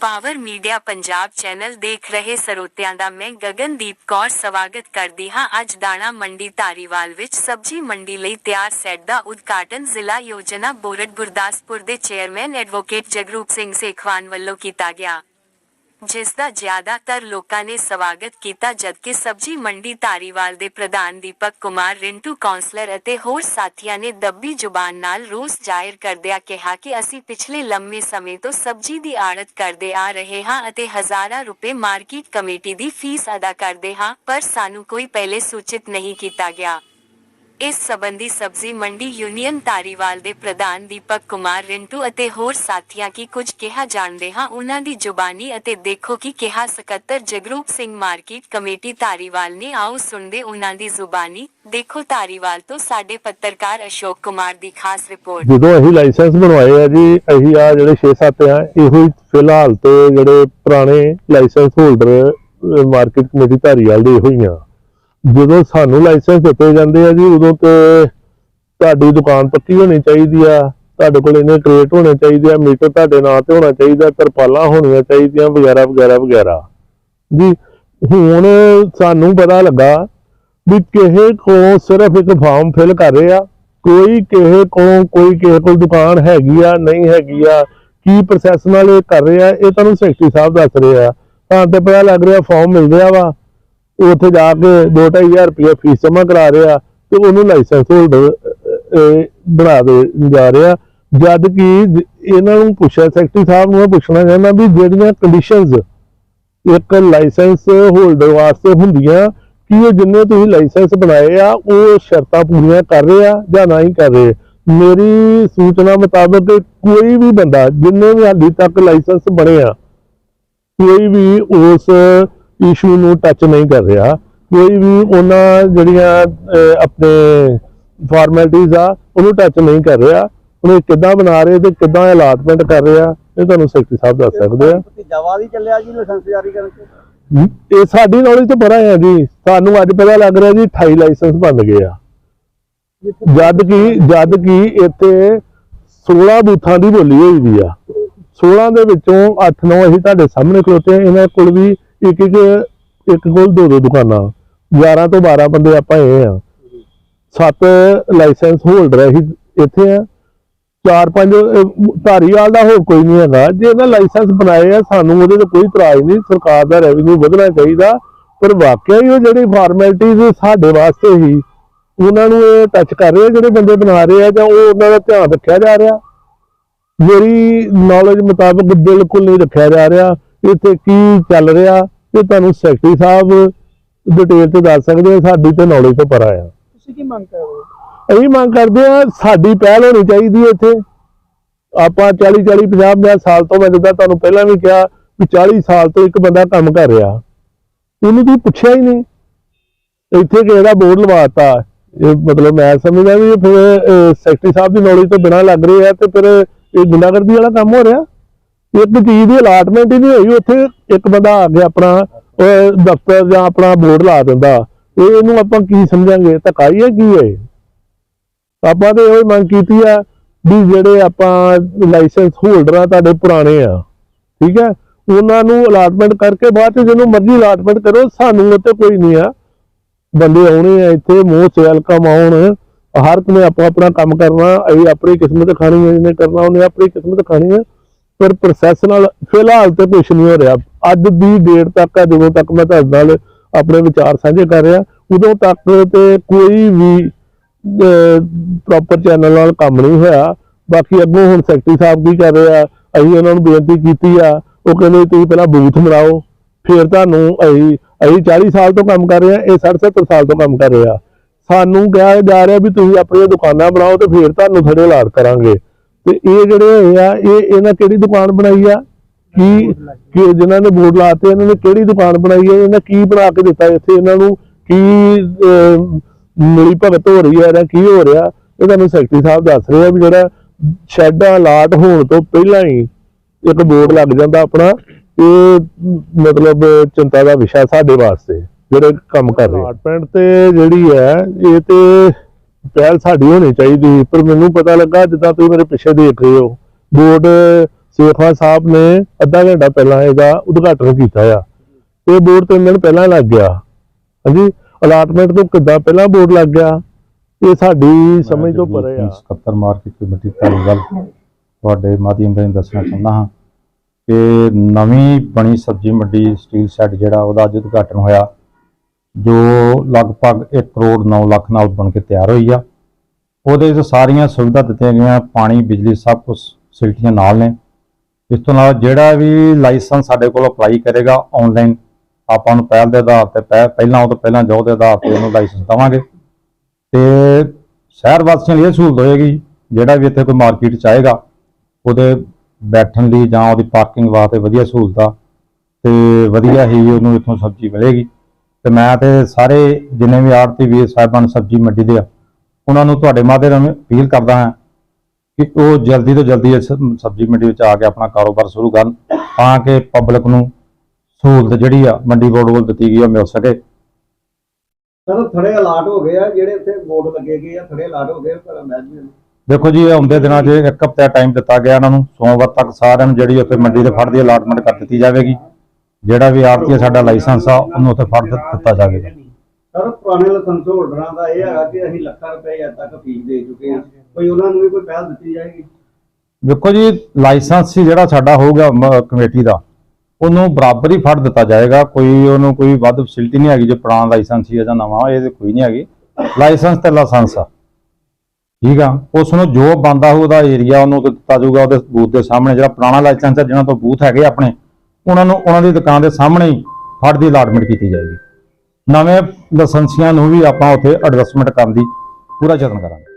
Power media Punjab channel ਦੇਖ ਰਹੇ ਸਰੋਤਿਆਂ ਦਾ ਮੈਂ ਗਗਨਦੀਪ ਕੌਰ ਸਵਾਗਤ ਕਰਦੀ ਹਾਂ ਅੱਜ ਦਾਣਾ ਮੰਡੀ ਧਾਰੀਵਾਲ ਵਿੱਚ ਸਬਜ਼ੀ ਮੰਡੀ ਲਈ ਤਿਆਰ ਸੈੱਟ ਦਾ ਉਦਘਾਟਨ ਜ਼ਿਲ੍ਹਾ ਯੋਜਨਾ ਬੋਰਡ ਗੁਰਦਾਸਪੁਰ ਦੇ ਚੇਅਰਮੈਨ ਐਡਵੋਕੇਟ ਜਗਰੂਪ ਸਿੰਘ ਸੇਖਵਾਨ ਵੱਲੋਂ ਕੀਤਾ ਗਿਆ ਜਿਸ ਦਾ ਜ਼ਿਆਦਾਤਰ ਲੋਕਾਂ ਨੇ ਸਵਾਗਤ ਕੀਤਾ ਜਦਕਿ ਸਬਜ਼ੀ ਮੰਡੀ ਧਾਰੀਵਾਲ ਦੇ ਪ੍ਰਧਾਨ ਦੀਪਕ ਕੁਮਾਰ, ਰਿੰਟੂ ਕਾਉਂਸਲਰ ਅਤੇ ਹੋਰ ਸਾਥੀਆਂ ਨੇ ਦੱਬੀ ਜ਼ੁਬਾਨ ਨਾਲ ਰੋਸ ਜ਼ਾਹਿਰ ਕਰਦਿਆਂ ਕਿਹਾ ਕਿ ਅਸੀਂ ਪਿਛਲੇ ਲੰਮੇ ਸਮੇਂ ਤੋਂ ਸਬਜ਼ੀ ਦੀ ਆੜਤ ਕਰਦੇ ਆ ਰਹੇ ਹਾਂ ਅਤੇ ਹਜ਼ਾਰਾਂ ਰੁਪਏ ਮਾਰਕੀਟ ਕਮੇਟੀ ਦੀ ਫੀਸ ਅਦਾ ਕਰਦੇ ਹਾਂ, ਪਰ ਸਾਨੂੰ ਕੋਈ ਪਹਿਲੇ ਸੂਚਿਤ ਨਹੀਂ ਕੀਤਾ ਗਿਆ। ਇਸ ਸਬੰਧੀ ਸਬਜ਼ੀ ਮੰਡੀ ਯੂਨੀਅਨ ਧਾਰੀਵਾਲ ਦੇ ਪ੍ਰਧਾਨ ਦੀਪਕ ਕੁਮਾਰ ਰਿੰਟੂ ਅਤੇ ਹੋਰ ਸਾਥੀਆਂ ਕੀ ਕੁਝ ਕਿਹਾ ਜਾਣਦੇ ਹਾਂ, ਉਹਨਾਂ ਦੀ ਜ਼ੁਬਾਨੀ ਅਤੇ ਦੇਖੋ ਕੀ ਕਿਹਾ ਸਕੱਤਰ ਜਗਰੂਪ ਸਿੰਘ ਮਾਰਕੀਟ ਕਮੇਟੀ ਧਾਰੀਵਾਲ ਨੇ। ਆਓ ਸੁਣਦੇ ਉਹਨਾਂ ਦੀ ਜ਼ੁਬਾਨੀ। ਦੇਖੋ ਧਾਰੀਵਾਲ ਤੋਂ ਸਾਡੇ ਪੱਤਰਕਾਰ ਅਸ਼ੋਕ ਕੁਮਾਰ ਦੀ ਖਾਸ ਰਿਪੋਰਟ। ਜਦੋਂ ਅਸੀਂ ਲਾਇਸੈਂਸ ਬਣਵਾਏ ਆ ਜੀ, ਅਸੀਂ ਆ ਜਿਹੜੇ 6-7 ਆ, ਇਹੋ ਫਿਲਹਾਲ ਤੇ ਜਿਹੜੇ ਪੁਰਾਣੇ license holder market committee Dhariwal ਦੇ ਇਹੋ ਹੀ ਆ। ਜਦੋਂ ਸਾਨੂੰ ਲਾਇਸੈਂਸ ਦਿੱਤੇ ਜਾਂਦੇ ਆ ਜੀ, ਉਦੋਂ ਤੇ ਤੁਹਾਡੀ ਦੁਕਾਨ ਪੱਕੀ ਹੋਣੀ ਚਾਹੀਦੀ ਆ, ਤੁਹਾਡੇ ਕੋਲ ਇਹਨੇ ਕ੍ਰੇਟ ਹੋਣੇ ਚਾਹੀਦੇ ਆ, ਮੀਟਰ ਤੁਹਾਡੇ ਨਾਂ ਤੇ ਹੋਣਾ ਚਾਹੀਦਾ, ਤਰਪਾਲਾਂ ਹੋਣੀਆਂ ਚਾਹੀਦੀਆਂ, ਵਗੈਰਾ ਵਗੈਰਾ ਵਗੈਰਾ। ਜੀ, ਹੁਣ ਸਾਨੂੰ ਪਤਾ ਲੱਗਾ ਵੀ ਕਿਸੇ ਕੋਲੋਂ ਸਿਰਫ ਇੱਕ ਫਾਰਮ ਫਿਲ ਕਰ ਰਹੇ ਆ, ਕੋਈ ਕਿਸੇ ਕੋਲੋਂ, ਕੋਈ ਕਿਸੇ ਕੋਲ ਦੁਕਾਨ ਹੈਗੀ ਆ, ਨਹੀਂ ਹੈਗੀ ਆ, ਕੀ ਪ੍ਰੋਸੈਸ ਨਾਲ ਇਹ ਕਰ ਰਹੇ ਆ, ਇਹ ਤੁਹਾਨੂੰ ਸੈਕਟਰੀ ਸਾਹਿਬ ਦੱਸ ਰਹੇ ਆ। ਤਾਂ ਤੇ ਪਤਾ ਲੱਗ ਰਿਹਾ ਫਾਰਮ ਮਿਲ ਰਿਹਾ ਵਾ। ਉਹ ਉੱਥੇ ਜਾ ਕੇ 2-2500 ਰੁਪਏ ਫੀਸ ਜਮ੍ਹਾਂ ਕਰਾ ਰਿਹਾ ਤੇ ਉਹਨੂੰ ਲਾਇਸੈਂਸ ਹੋਲਡਰ ਬਣਾ ਦੇ ਜਾ ਰਿਹਾ। ਜਦ ਕਿ ਇਹਨਾਂ ਨੂੰ ਪੁੱਛਿਆ, ਸੈਕਟਰੀ ਸਾਹਿਬ ਨੂੰ ਪੁੱਛਣਾ ਚਾਹੁੰਦਾ ਵੀ ਜਿਹੜੀਆਂ ਕੰਡੀਸ਼ਨਸ ਇੱਕ ਲਾਇਸੈਂਸ ਹੋਲਡਰ ਵਾਸਤੇ ਹੁੰਦੀਆਂ, ਕਿ ਉਹ ਜਿੰਨੇ ਤੁਸੀਂ ਲਾਇਸੈਂਸ ਬਣਾਏ ਆ, ਉਹ ਸ਼ਰਤਾਂ ਪੂਰੀਆਂ ਕਰ ਰਹੇ ਆ ਜਾਂ ਨਹੀਂ ਕਰ ਰਹੇ? ਮੇਰੀ ਸੂਚਨਾ ਮੁਤਾਬਕ ਕੋਈ ਵੀ ਬੰਦਾ, ਜਿੰਨੇ ਵੀ ਹਾਲੀ ਤੱਕ ਲਾਇਸੈਂਸ ਬਣੇ ਆ, ਕੋਈ ਵੀ ਉਸ ਇਸ਼ੂ ਨੂੰ ਟੱਚ ਨਹੀਂ ਕਰ ਰਿਹਾ। ਕੋਈ ਵੀ ਉਹਨਾਂ ਜਿਹੜੀਆਂ ਆਪਣੇ ਫਾਰਮੈਲਿਟੀਆਂ ਆ ਉਹਨੂੰ ਟੱਚ ਨਹੀਂ ਕਰ ਰਿਹਾ। ਉਹਨੇ ਕਿੱਦਾਂ ਬਣਾ ਰਹੇ ਤੇ ਕਿੱਦਾਂ ਅਲਾਟਮੈਂਟ ਕਰ ਰਿਹਾ ਇਹ ਤੁਹਾਨੂੰ ਸੈਕਟਰੀ ਸਾਹਿਬ ਦੱਸ ਸਕਦੇ ਆ। ਭਤੀਜਾਵਾ ਦੀ ਚੱਲਿਆ ਜੀ ਲਾਇਸੈਂਸ ਜਾਰੀ ਕਰਨ ਚ ਇਹ ਸਾਡੀ ਨੌਲੇਜ ਤੇ ਬੜਾ ਹੈ ਜੀ। ਸਾਨੂੰ ਅੱਜ ਪਤਾ ਲੱਗ ਰਿਹਾ ਜੀ 28 ਲਾਇਸੈਂਸ ਬਣ ਗਏ ਆ। ਜਦ ਕਿ ਜਦ ਕਿ ਇੱਥੇ 16 ਬੂਥਾਂ ਦੀ ਬੋਲੀ ਹੋਈ ਦੀ ਆ। 16 ਦੇ ਵਿੱਚੋਂ 8-9 ਅਸੀਂ ਤੁਹਾਡੇ ਸਾਹਮਣੇ ਖਲੋਤੇ ਇਹਨਾਂ ਕੋਲ ਵੀ ਇੱਕ ਇੱਕ ਇੱਕ ਕੋਲ ਦੋ ਦੋ ਦੁਕਾਨਾਂ। 11 ਤੋਂ 12 ਬੰਦੇ ਆਪਾਂ ਇਹ ਆ। ਸੱਤ ਲਾਇਸੈਂਸ ਹੋਲਡਰ ਅਸੀਂ ਇੱਥੇ ਆ। ਚਾਰ ਪੰਜ ਧਾਰੀਵਾਲ ਦਾ ਹੋਰ ਕੋਈ ਨਹੀਂ ਹੈਗਾ। ਜੇ ਇਹਨਾਂ ਲਾਇਸੈਂਸ ਬਣਾਏ ਆ, ਸਾਨੂੰ ਉਹਦੇ ਤੇ ਕੋਈ ਇਤਰਾਜ਼ ਨਹੀਂ। ਸਰਕਾਰ ਦਾ ਰੈਵਨਿਊ ਵਧਣਾ ਚਾਹੀਦਾ। ਪਰ ਵਾਕਿਆ ਹੀ ਉਹ ਜਿਹੜੀ ਫਾਰਮੈਲਿਟੀਜ਼ ਸਾਡੇ ਵਾਸਤੇ ਹੀ, ਉਹਨਾਂ ਨੂੰ ਇਹ ਟੱਚ ਕਰ ਰਹੇ ਆ, ਜਿਹੜੇ ਬੰਦੇ ਬਣਾ ਰਹੇ ਆ, ਜਾਂ ਉਹ ਉਹਨਾਂ ਦਾ ਧਿਆਨ ਰੱਖਿਆ ਜਾ ਰਿਹਾ। ਮੇਰੀ ਨੌਲੇਜ ਮੁਤਾਬਕ ਬਿਲਕੁਲ ਨਹੀਂ ਰੱਖਿਆ ਜਾ ਰਿਹਾ। ਇੱਥੇ ਕੀ ਚੱਲ ਰਿਹਾ ਇਹ ਤੁਹਾਨੂੰ ਸੈਕਟਰੀ ਸਾਹਿਬ ਡਿਟੇਲ ਤੇ ਦੱਸ ਸਕਦੇ ਆ ਸਾਡੀ ਤੇ ਨੌਲੇਜ ਤੋਂ ਪਰਾ ਆ। ਤੁਸੀਂ ਕੀ ਮੰਗ ਕਰ ਰਹੇ ਹੋ? ਅਸੀਂ ਮੰਗ ਕਰਦੇ ਆ ਸਾਡੀ ਪਹਿਲ ਹੋਣੀ ਚਾਹੀਦੀ ਹੈ ਇੱਥੇ। ਆਪਾਂ 40 40 50 50 ਸਾਲ ਤੋਂ ਮੈਂ ਜਿੱਦਾਂ ਤੁਹਾਨੂੰ ਪਹਿਲਾਂ ਵੀ ਕਿਹਾ ਵੀ 40 ਸਾਲ ਤੋਂ ਇੱਕ ਬੰਦਾ ਕੰਮ ਕਰ ਰਿਹਾ। ਉਹਨੂੰ ਤੁਸੀਂ ਪੁੱਛਿਆ ਹੀ ਨਹੀਂ। ਇੱਥੇ ਕਿਸੇ ਦਾ ਬੋਰਡ ਲਵਾਤਾ। ਇਹ ਮਤਲਬ ਮੈਂ ਸਮਝਦਾ ਵੀ ਫਿਰ ਸੈਕਟਰੀ ਸਾਹਿਬ ਦੀ ਨੌਲੇਜ ਤੋਂ ਬਿਨਾਂ ਲੱਗ ਰਹੇ ਤੇ ਫਿਰ ਇਹ ਗੁੰਡਾਗਰਦੀ ਵਾਲਾ ਕੰਮ ਹੋ ਰਿਹਾ। ਇੱਕ ਚੀਜ਼ ਦੀ ਅਲਾਟਮੈਂਟ ਹੀ ਨਹੀਂ ਹੋਈ, ਉੱਥੇ ਇੱਕ ਬੰਦਾ ਆ ਕੇ ਆਪਣਾ ਦਫ਼ਤਰ ਜਾਂ ਆਪਣਾ ਬੋਰਡ ਲਾ ਦਿੰਦਾ। ਇਹ ਇਹਨੂੰ ਆਪਾਂ ਕੀ ਸਮਝਾਂਗੇ? ਧੱਕਾ ਹੈ ਕੀ ਹੈ ਆਪਾਂ ਤੇ ਇਹ ਮੰਗ ਕੀਤੀ ਆ ਵੀ ਜਿਹੜੇ ਆਪਾਂ ਲਾਇਸੈਂਸ ਹੋਲਡਰ ਆ, ਤੁਹਾਡੇ ਪੁਰਾਣੇ ਆ, ਠੀਕ ਹੈ? ਉਹਨਾਂ ਨੂੰ ਅਲਾਟਮੈਂਟ ਕਰਕੇ ਬਾਅਦ ਚ ਜਿਹਨੂੰ ਮਰਜ਼ੀ ਅਲਾਟਮੈਂਟ ਕਰੋ, ਸਾਨੂੰ ਉੱਤੇ ਕੋਈ ਨਹੀਂ ਆ। ਬੰਦੇ ਆਉਣੇ ਆ ਇੱਥੇ ਮੋਸਟ ਵੈਲਕਮ ਆਉਣ। ਹਰ ਇੱਕ ਆਪੋ ਆਪਣਾ ਕੰਮ ਕਰਨਾ, ਅਸੀਂ ਆਪਣੀ ਕਿਸਮਤ ਖਾਣੀ ਹੈ, ਜਿਹਨੇ ਕਰਨਾ, ਉਹਨੇ ਆਪਣੀ ਕਿਸਮਤ ਖਾਣੀ ਹੈ। ਪਰ ਪ੍ਰੋਸੈਸ ਨਾਲ ਫਿਲਹਾਲ ਤੇ ਕੁਝ ਨਹੀਂ ਹੋ ਰਿਹਾ। ਅੱਜ ਦੀ ਡੇਟ ਤੱਕ ਆ, ਜਦੋਂ ਤੱਕ ਮੈਂ ਤੁਹਾਡੇ ਨਾਲ ਆਪਣੇ ਵਿਚਾਰ ਸਾਂਝੇ ਕਰ ਰਿਹਾ, ਉਦੋਂ ਤੱਕ ਤੇ ਕੋਈ ਵੀ ਪ੍ਰੋਪਰ ਚੈਨਲ ਨਾਲ ਕੰਮ ਨਹੀਂ ਹੋਇਆ। ਬਾਕੀ ਅੱਗੋਂ ਹੁਣ ਸੈਕਟਰੀ ਸਾਹਿਬ ਕੀ ਕਰ ਰਹੇ ਆ, ਅਸੀਂ ਉਹਨਾਂ ਨੂੰ ਬੇਨਤੀ ਕੀਤੀ ਆ, ਉਹ ਕਹਿੰਦੇ ਤੁਸੀਂ ਪਹਿਲਾਂ ਬੂਥ ਬਣਾਓ। ਫਿਰ ਤੁਹਾਨੂੰ ਅਸੀਂ ਅਸੀਂ 40 ਸਾਲ ਤੋਂ ਕੰਮ ਕਰ ਰਹੇ ਆ, ਇਹ 60 70 ਸਾਲ ਤੋਂ ਕੰਮ ਕਰ ਰਹੇ ਆ। ਸਾਨੂੰ ਕਿਹਾ ਜਾ ਰਿਹਾ ਵੀ ਤੁਸੀਂ ਆਪਣੀਆਂ ਦੁਕਾਨਾਂ ਬਣਾਓ ਤੇ ਫਿਰ ਤੁਹਾਨੂੰ ਥੜੇ ਲਾੜ ਕਰਾਂਗੇ। ਤੇ ਇਹ ਜਿਹੜੇ ਹੋਏ ਆ ਇਹ ਇਹਨਾਂ ਕਿਹੜੀ ਦੁਕਾਨ ਬਣਾਈ ਆ? ਕੀ ਕਿ ਜਿਨ੍ਹਾਂ ਨੇ ਬੋਰਡ ਲਾਤੇ ਇਹਨਾਂ ਨੇ ਕਿਹੜੀ ਦੁਕਾਨ ਬਣਾਈ ਹੈ ਇਹਨਾਂ ਕੀ ਬਣਾ ਕੇ ਦਿੱਤਾ ਇੱਥੇ? ਇਹਨਾਂ ਨੂੰ ਕੀ ਮਿਲੀ ਭਗਤ ਹੋ ਰਹੀ ਹੈ ਜਾਂ ਕੀ ਹੋ ਰਿਹਾ? ਇਹ ਤੁਹਾਨੂੰ ਸੈਕਟਰੀ ਸਾਹਿਬ ਦੱਸ ਰਹੇ ਆ ਵੀ ਜਿਹੜਾ ਸ਼ੈੱਡਾਂ ਲਾਟ ਹੋਣ ਤੋਂ ਪਹਿਲਾਂ ਹੀ ਇੱਕ ਬੋਰਡ ਲੱਗ ਜਾਂਦਾ ਆਪਣਾ। ਇਹ ਮਤਲਬ ਚਿੰਤਾ ਦਾ ਵਿਸ਼ਾ ਸਾਡੇ ਵਾਸਤੇ ਜਿਹੜੇ ਕੰਮ ਕਰ ਰਹੇ ਅਪਾਰਟਮੈਂਟ ਤੇ ਜਿਹੜੀ ਹੈ ਇਹ ਤੇ ਪਹਿਲ ਸਾਡੀ ਹੋਣੀ ਚਾਹੀਦੀ ਪਰ ਮੈਨੂੰ ਪਤਾ ਲੱਗਾ ਜਿੱਦਾਂ ਤੁਸੀਂ ਮੇਰੇ ਪਿੱਛੇ ਦੇਖ ਰਹੇ ਹੋ ਬੋਰਡ ਸੇਖਵਾ ਸਾਹਿਬ ਨੇ ਅੱਧਾ ਘੰਟਾ ਪਹਿਲਾਂ ਇਹਦਾ ਉਦਘਾਟਨ ਕੀਤਾ ਆ। ਤੇ ਬੋਰਡ ਤਿੰਨ ਦਿਨ ਪਹਿਲਾਂ ਲੱਗ ਗਿਆ। ਹਾਂਜੀ ਅਲਾਟਮੈਂਟ ਤੋਂ ਕਿੱਦਾਂ ਪਹਿਲਾਂ ਬੋਰਡ ਲੱਗ ਗਿਆ? ਇਹ ਸਾਡੀ ਸਮਝ ਤੋਂ ਪਰੇ ਆ। ਸਕੱਤਰ ਮਾਰਕੀਟ ਕਮੇਟੀ ਧਾਰੀਵਾਲ ਤੁਹਾਡੇ ਮਾਧਿਅਮ ਰਾਹੀਂ ਦੱਸਣਾ ਚਾਹੁੰਦਾ ਹਾਂ ਕਿ ਨਵੀਂ ਬਣੀ ਸਬਜ਼ੀ ਮੰਡੀ ਸਟੀਲ ਸ਼ੈੱਡ ਜਿਹੜਾ ਉਹਦਾ ਅੱਜ ਉਦਘਾਟਨ ਹੋਇਆ। ਜੋ ਲਗਭਗ 1 ਕਰੋੜ 9 ਲੱਖ ਨਾਲ ਬਣ ਕੇ ਤਿਆਰ ਹੋਈ ਆ। ਉਹਦੇ 'ਚ ਸਾਰੀਆਂ ਸੁਵਿਧਾ ਦਿੱਤੀਆਂ ਗਈਆਂ, ਪਾਣੀ, ਬਿਜਲੀ, ਸਭ ਕੁਝ ਫੈਸਿਲਿਟੀਆਂ ਨਾਲ ਨੇ। ਇਸ ਤੋਂ ਇਲਾਵਾ ਜਿਹੜਾ ਵੀ ਲਾਇਸੈਂਸ ਸਾਡੇ ਕੋਲ ਅਪਲਾਈ ਕਰੇਗਾ ਆਨਲਾਈਨ ਆਪਾਂ ਨੂੰ ਪਹਿਲ ਦੇ ਆਧਾਰ ਤੇ, ਪਹਿ- ਪਹਿਲਾਂ ਉਹ ਤੋਂ ਪਹਿਲਾਂ ਜੋ ਦੇ ਆਧਾਰ ਤੇ ਉਹਨੂੰ ਲਾਇਸੈਂਸ ਦਵਾਂਗੇ। ਤੇ ਸ਼ਹਿਰ ਵਾਸੀਆਂ ਲਈ ਇਹ ਸਹੂਲਤ ਹੋਏਗੀ, ਜਿਹੜਾ ਵੀ ਇੱਥੇ ਕੋਈ ਮਾਰਕੀਟ ਚ ਆਏਗਾ, ਉਹਦੇ ਬੈਠਣ ਲਈ ਜਾਂ ਉਹਦੀ ਪਾਰਕਿੰਗ ਵਾਸਤੇ ਵਧੀਆ ਸਹੂਲਤ ਆ, ਤੇ ਵਧੀਆ ਹੀ ਉਹਨੂੰ ਇੱਥੋਂ ਸਬਜ਼ੀ ਮਿਲੇਗੀ। ਤੇ ਮੈਂ ਤੇ ਸਾਰੇ ਜਿੰਨੇ ਵੀ ਆੜਤੀ ਵੀਰ ਸਾਹਿਬਾਨ ਸਬਜ਼ੀ ਮੰਡੀ ਦੇ ਆ ਉਹਨਾਂ ਨੂੰ ਤੁਹਾਡੇ ਮਾਧਿਅਮ ਅਪੀਲ ਕਰਦਾ ਹਾਂ ਕਿ ਉਹ ਜਲਦੀ ਤੋਂ ਜਲਦੀ ਇਸ ਸਬਜ਼ੀ ਮੰਡੀ ਵਿੱਚ ਆ ਕੇ ਆਪਣਾ ਕਾਰੋਬਾਰ ਸ਼ੁਰੂ ਕਰਨ ਤਾਂ ਕਿ ਪਬਲਿਕ ਨੂੰ ਸਹੂਲਤ ਜਿਹੜੀ ਆ ਮੰਡੀ ਬੋਰਡ ਵੱਲੋਂ ਦਿੱਤੀ ਗਈ ਉਹ ਮਿਲ ਸਕੇ। ਸਰ ਥੜੇ ਅਲਾਟ ਹੋ ਗਏ ਆ ਜਿਹੜੇ ਬੋਰਡ ਲੱਗੇ ਗਏ ਆ ਥੜੇ ਅਲਾਟ ਹੋ ਗਏ ਪਰ ਮੈਨੇਜਮੈਂਟ ਦੇਖੋ ਜੀ ਆਉਂਦੇ ਦਿਨਾਂ 'ਚ ਇੱਕ ਹਫ਼ਤੇ ਦਾ ਟਾਈਮ ਦਿੱਤਾ ਗਿਆ ਇਹਨਾਂ ਨੂੰ ਸੋਮਵਾਰ ਤੱਕ ਸਾਰਿਆਂ ਨੂੰ ਜਿਹੜੀ ਉੱਥੇ ਮੰਡੀ ਦੇ ਫੜ ਦੀ ਅਲਾਟਮੈਂਟ ਕਰ ਦਿੱਤੀ ਜਾਵੇਗੀ। ਜਿਹੜਾ ਵੀ ਆਰਤੀ ਸਾਡਾ ਲਾਇਸੈਂਸ ਆ ਉਹਨੂੰ ਉੱਥੇ ਫੜ ਦਿੱਤਾ ਜਾਵੇਗਾ। ਸਰ ਪੁਰਾਣੇ ਲਾਇਸੈਂਸ ਹੋਲਡਰਾਂ ਦਾ ਇਹ ਹੈਗਾ ਕਿ ਅਸੀਂ ਲੱਖਾਂ ਰੁਪਏ ਅੱਜ ਤੱਕ ਫੀਸ ਦੇ ਚੁੱਕੇ ਹਾਂ। ਕੋਈ ਉਹਨਾਂ ਨੂੰ ਵੀ ਕੋਈ ਪਹਿਲ ਦਿੱਤੀ ਜਾਏਗੀ? ਦੇਖੋ ਜੀ ਲਾਇਸੈਂਸ ਹੀ ਜਿਹੜਾ ਸਾਡਾ ਹੋਊਗਾ ਕਮੇਟੀ ਦਾ ਉਹਨੂੰ ਬਰਾਬਰ ਹੀ ਫੜ ਦਿੱਤਾ ਜਾਏਗਾ। ਕੋਈ ਉਹਨੂੰ ਕੋਈ ਵੱਧ ਫੈਸਿਲਿਟੀ ਨਹੀਂ ਹੈਗੀ ਜੇ ਪੁਰਾਣਾ ਲਾਇਸੈਂਸ ਹੀ ਹੈ ਜਾਂ ਨਵਾਂ ਇਹ ਕੋਈ ਨਹੀਂ ਹੈਗੀ। ਲਾਇਸੈਂਸ ਤੇ ਲਾਇਸੈਂਸ ਆ। ਠੀਕ ਆ? ਉਸ ਨੂੰ ਜੋ ਬੰਦਾ ਉਹਦਾ ਏਰੀਆ ਉਹਨੂੰ ਦਿੱਤਾ ਜਾਊਗਾ ਉਹਦੇ ਬੂਥ ਦੇ ਸਾਹਮਣੇ। ਜਿਹੜਾ ਪੁਰਾਣਾ ਲਾਇਸੈਂਸ ਹੈ ਜਿਹਨਾਂ ਤੋਂ ਬੂਥ ਹੈਗੇ ਆਪਣੇ ਉਹਨਾਂ ਨੂੰ, ਉਹਨਾਂ ਦੀ ਦੁਕਾਨ ਦੇ ਸਾਹਮਣੇ ਹੀ ਫੜ ਦੀ ਅਲਾਟਮੈਂਟ ਕੀਤੀ ਜਾਏਗੀ। ਨਵੇਂ ਲਾਇਸੈਂਸੀਆਂ ਨੂੰ ਵੀ ਆਪਾਂ ਉੱਥੇ ਐਡਜਸਟਮੈਂਟ ਕਰਨ ਦੀ ਪੂਰਾ ਯਤਨ ਕਰਾਂਗੇ।